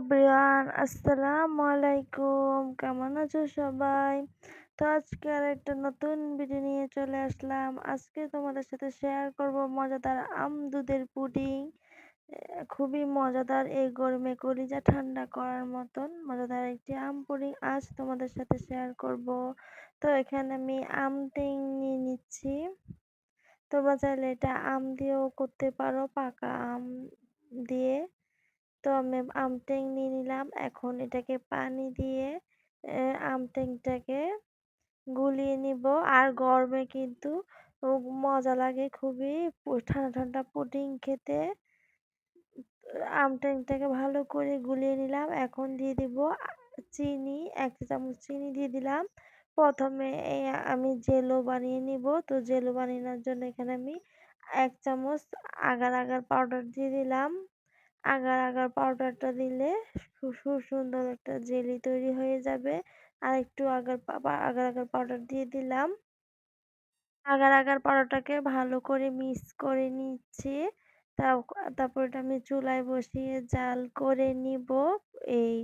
Everyone, আসসালামু আলাইকুম। কেমন আছো সবাই? তো আজকে আর একটা নতুন ভিডিও নিয়ে চলে আসলাম। আজকে তোমাদের সাথে শেয়ার করব মজাদার আম দুধের পুডিং খুবই মজাদার এই গরমে কলিজা ঠান্ডা করার মতন মজাদার একটি আম পুডিং আজ তোমাদের সাথে শেয়ার করব। তো এখানে আমি আম টিং নিয়ে নিচ্ছি। তোমরা চাইলে এটা আম দিয়েও করতে পারো, পাকা আম দিয়ে। তো আমি আমটেং নিয়ে নিলাম। এখন এটাকে পানি দিয়ে আম আমটেংটাকে গুলিয়ে নিব। আর গরমে কিন্তু মজা লাগে, খুবই ঠান্ডা ঠান্ডা পুডিং খেতে। আম আমটেংটাকে ভালো করে গুলিয়ে নিলাম। এখন দিয়ে দিব চিনি, এক চামচ চিনি দিয়ে দিলাম। প্রথমে এই আমি জেলো বানিয়ে নিব। তো জেলো বানানোর জন্য এখানে আমি এক চামচ আগার আগার পাউডার দিয়ে দিলাম। আগার আগার পাউডারটা দিলে সুন্দর একটা জেলি তৈরি হয়ে যাবে। আর একটু আগার আগার আগার পাউডার দিয়ে দিলাম। আগার আগার পাউডারটাকে ভালো করে মিক্স করে নিচ্ছি। তারপর এটা আমি চুলায় বসিয়ে জাল করে নিব। এই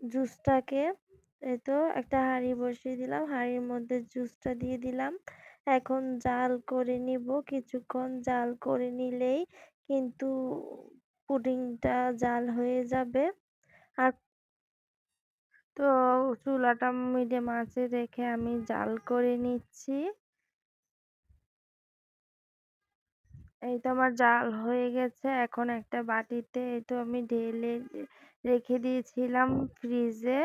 জুসটাকে এই তো একটা হাঁড়ি বসিয়ে দিলাম। হাঁড়ির মধ্যে জুসটা দিয়ে দিলাম। এখন জাল করে নিব। কিছুক্ষণ জাল করে নিলেই কিন্তু পুডিংটা জাল হয়ে যাবে। আর তো চুলাটা মিডিয়াম আঁচে রেখে আমি জাল করে নিচ্ছি। এই তো আমার জাল হয়ে গেছে। এখন একটা বাটিতে এই তো আমি ঢেলে রেখে দিয়েছিলাম ফ্রিজে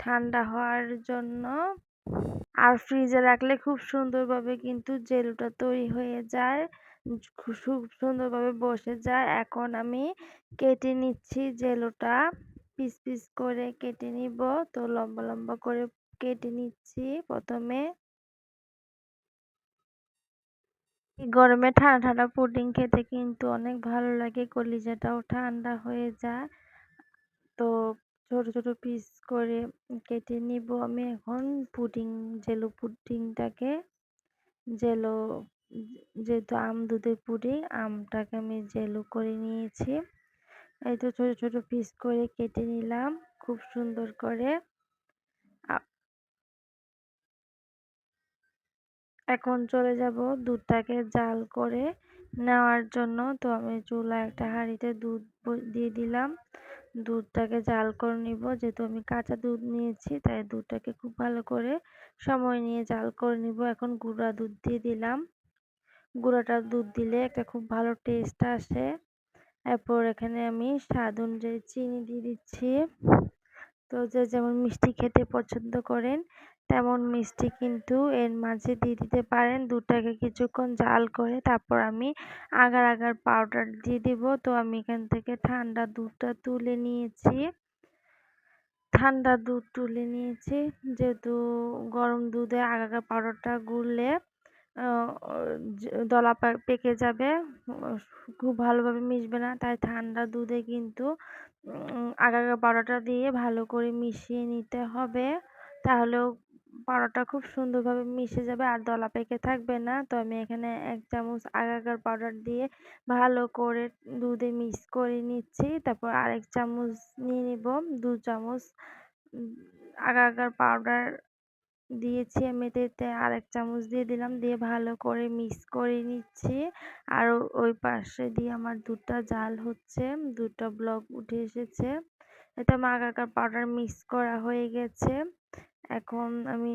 ঠান্ডা হওয়ার জন্য। আর ফ্রিজে রাখলে খুব সুন্দরভাবে কিন্তু জেলটা তৈরি হয়ে যায়। খুব সুন্দরভাবে বসে যায়। এখন আমি কেটে নিচ্ছি জেলোটা। পিস পিস করে কেটে নিব। তো লম্বা লম্বা করে কেটে নিচ্ছি প্রথমে। গরমে ঠান্ডা ঠান্ডা পুডিং খেতে কিন্তু অনেক ভালো লাগে। কলিজাটাও ঠান্ডা হয়ে যায়। তো ছোট ছোট পিস করে কেটে নিব আমি এখন পুডিং, জেলো পুডিংটাকে। জেলো যেহেতু আম দুধের পুডিং আমটাকে আমি জেলো করে নিয়েছি। এই তো ছোট ছোট পিস করে কেটে নিলাম, খুব সুন্দর করে। এখন চলে যাব দুধটাকে জাল করে নেওয়ার জন্য। তো আমি চুলা একটা হাঁড়িতে দুধ দিয়ে দিলাম। দুধটাকে জাল করে নিব। যেহেতু আমি কাঁচা দুধ নিয়েছি, তাই দুধটাকে খুব ভালো করে সময় নিয়ে জাল করে নিব। এখন গুঁড়া দুধ দিয়ে দিলাম। গুঁড়াটা দুধ দিলে একটা খুব ভালো টেস্ট আসে। এরপর এখানে আমি স্বাদ অনুযায়ী চিনি দিয়ে দিচ্ছি। তো যে যেমন মিষ্টি খেতে পছন্দ করেন, তেমন মিষ্টি কিন্তু এর মাঝে দিয়ে দিতে পারেন। দুধটাকে কিছুক্ষণ জাল করে তারপর আমি আগার আগার পাউডার দিয়ে দিব। তো আমি এখান থেকে ঠান্ডা দুধটা তুলে নিয়েছি। ঠান্ডা দুধ তুলে নিয়েছি। যেহেতু গরম দুধে আগার আগার পাউডারটা গুললে দলা পেকে যাবে। খুব ভালোভাবে মিশবে না, তাই ঠান্ডা দুধে কিন্তু আগার পাউডারটা দিয়ে ভালো করে মিশিয়ে নিতে হবে। তাহলেও পাউডারটা খুব সুন্দরভাবে মিশে যাবে, আর দলা পেকে থাকবে না। তো আমি এখানে এক চামচ আগার পাউডার দিয়ে ভালো করে দুধে মিক্স করে নিচ্ছি। তারপর আরেক চামচ নিয়ে নিব, দু চামচ আগার পাউডার দিয়েছি আমি এতে আরেক চামচ দিয়ে দিলাম। দিয়ে ভালো করে মিক্স করে নিচ্ছি। আর ওই পাশে দিয়ে আমার দুটা জাল হচ্ছে দুধটা ব্লক উঠে এসেছে। এটা আগার পাউডার মিক্স করা হয়ে গেছে। এখন আমি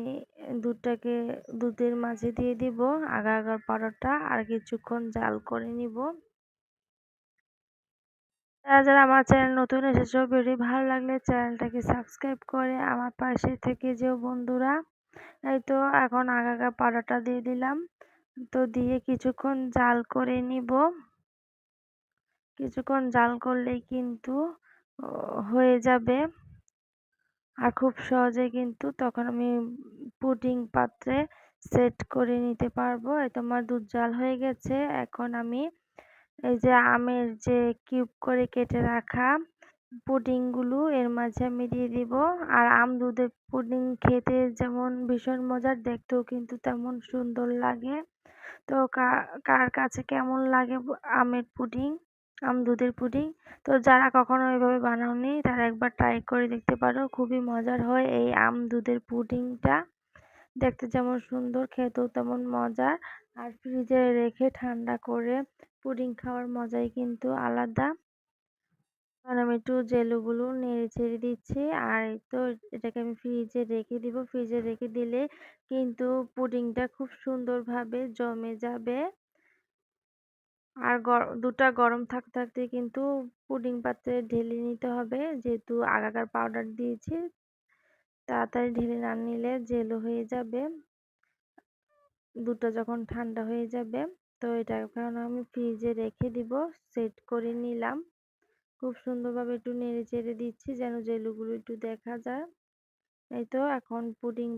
দুধটাকে দুধের মাঝে দিয়ে দিব। আগার আগার পাউডারটা আর কিছুক্ষণ জাল করে নিব। যারা যারা আমার চ্যানেল নতুন এসেছ ভিডিও ভালো লাগলে চ্যানেলটাকে সাবস্ক্রাইব করে আমার পাশে থেকে যেও বন্ধুরা। এই তো এখন আগা পাউডারটা দিয়ে দিলাম। তো দিয়ে কিছুক্ষণ জাল করে নিব। কিছুক্ষণ জাল করলেই কিন্তু হয়ে যাবে। আর খুব সহজে কিন্তু তখন আমি পুডিং পাত্রে সেট করে নিতে পারব। এই তোমার দুধ জাল হয়ে গেছে। এখন আমি এই যে আমের যে কিউব করে কেটে রাখা পুডিংগুলো এর মাঝে আমি দিয়ে দিব। আর আম দুধের পুডিং খেতে যেমন ভীষণ মজার, দেখতেও কিন্তু তেমন সুন্দর লাগে। তো কার কাছে কেমন লাগে আমের পুডিং, আম দুধের পুডিং? তো যারা কখনো এভাবে বানাওনি, তারা একবার ট্রাই করে দেখতে পারো, খুবই মজার হয় এই আম দুধের পুডিংটা। দেখতে যেমন সুন্দর, খেতেও তেমন মজার। আর ফ্রিজে রেখে ঠান্ডা করে পুডিং খাওয়ার মজাই কিন্তু আলাদা। আর আমি একটু জেলুগুলো নেড়ে ছেড়ে দিচ্ছি। আর তো এটাকে আমি ফ্রিজে রেখে দিব। ফ্রিজে রেখে দিলে কিন্তু পুডিংটা খুব সুন্দরভাবে জমে যাবে। আর দুটা গরম থাকতে থাকতে কিন্তু পুডিং পাত্রে ঢেলে নিতে হবে। যেহেতু আগাকার পাউডার দিয়েছি, তাড়াতাড়ি ঢেলে না নিলে জেলো হয়ে যাবে। দুটো যখন ঠান্ডা হয়ে যাবে, তো এটা এখন আমি ফ্রিজে রেখে দিব। সেট করে নিলাম। খুব সুন্দরভাবে একটু নেড়ে চেড়ে দিচ্ছি যেন জেলুগুলো একটু দেখা যায়। এই তো এখন পুডিং,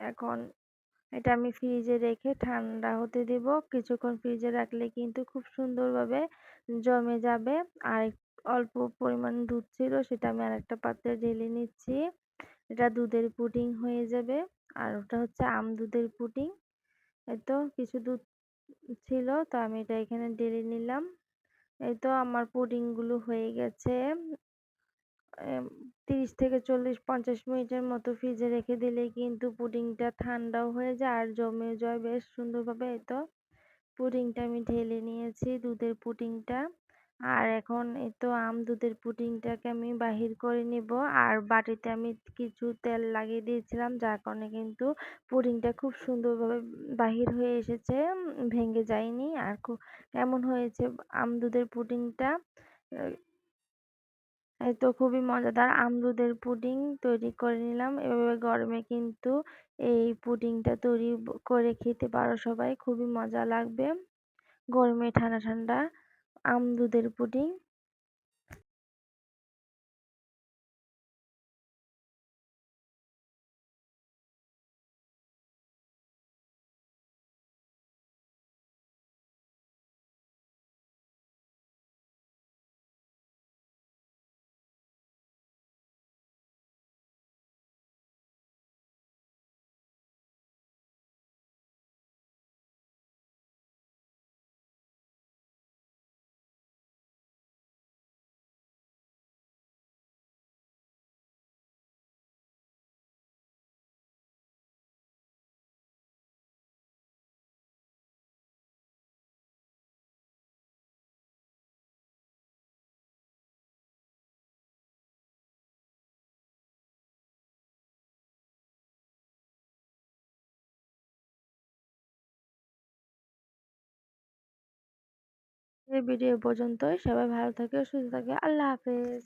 এখন এটা আমি ফ্রিজে রেখে ঠান্ডা হতে দেব। কিছুক্ষণ ফ্রিজে রাখলে কিন্তু খুব সুন্দরভাবে জমে যাবে। আর অল্প পরিমাণ দুধ ছিল সেটা আমি আরেকটা পাত্রে ঢেলে নিচ্ছি। এটা দুধের পুডিং হয়ে যাবে। আর ওটা হচ্ছে আম দুধের পুডিং। এই তো কিছু দুধ ছিল তো আমি এটা এখানে ঢেলে নিলাম। এই তো আমার পুডিংগুলো হয়ে গেছে। তিরিশ থেকে চল্লিশ, পঞ্চাশ মিনিটের মতো ফ্রিজে রেখে দিলেই কিন্তু পুডিংটা ঠান্ডাও হয়ে যায় আর জমে যায় বেশ সুন্দরভাবে। এই তো পুডিংটা আমি ঢেলে নিয়েছি দুধের পুডিংটা আর এখন এই তো আম দুধের পুডিংটাকে আমি বাহির করে নিব। আর বাটিতে আমি কিছু তেল লাগিয়ে দিয়েছিলাম, যার কারণে কিন্তু পুডিংটা খুব সুন্দরভাবে বাহির হয়ে এসেছে ভেঙে যায়নি। আর খুব কেমন হয়েছে আম দুধের পুডিংটা? এই তো খুবই মজাদার আম দুধের পুডিং তৈরি করে নিলাম। এভাবে গরমে কিন্তু এই পুডিংটা তৈরি করে খেতে পারো সবাই, খুবই মজা লাগবে। গরমে ঠান্ডা ঠান্ডা। আম দুধের পুডিং ভিডিও পর্যন্তই। সবাই ভালো থাকে সুস্থ থাকে। আল্লাহ হাফেজ।